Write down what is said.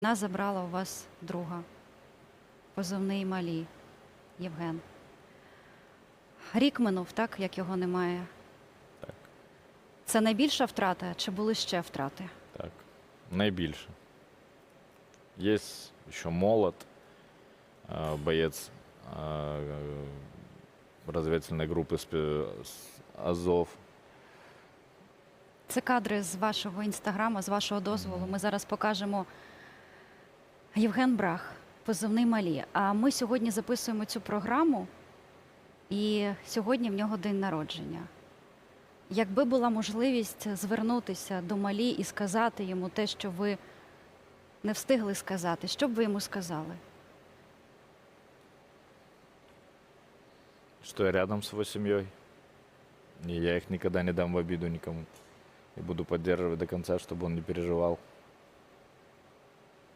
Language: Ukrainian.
Вона забрала у вас друга, позивний малі Євген. Рік минув, так, як його немає. Так. Це найбільша втрата, чи були ще втрати? Так, найбільше. Є ще молот, а, боєць розвідувальної групи з Азов. Це кадри з вашого інстаграма, з вашого дозволу. Ми зараз покажемо Євген Брах, позивний малі. А ми сьогодні записуємо цю програму, і сьогодні в нього день народження. Якби була можливість звернутися до малі і сказати йому те, що ви не встигли сказати, що б ви йому сказали? Что я рядом с его семьей. И я их никогда не дам в обиду никому. И буду поддерживать до конца, чтобы он не переживал.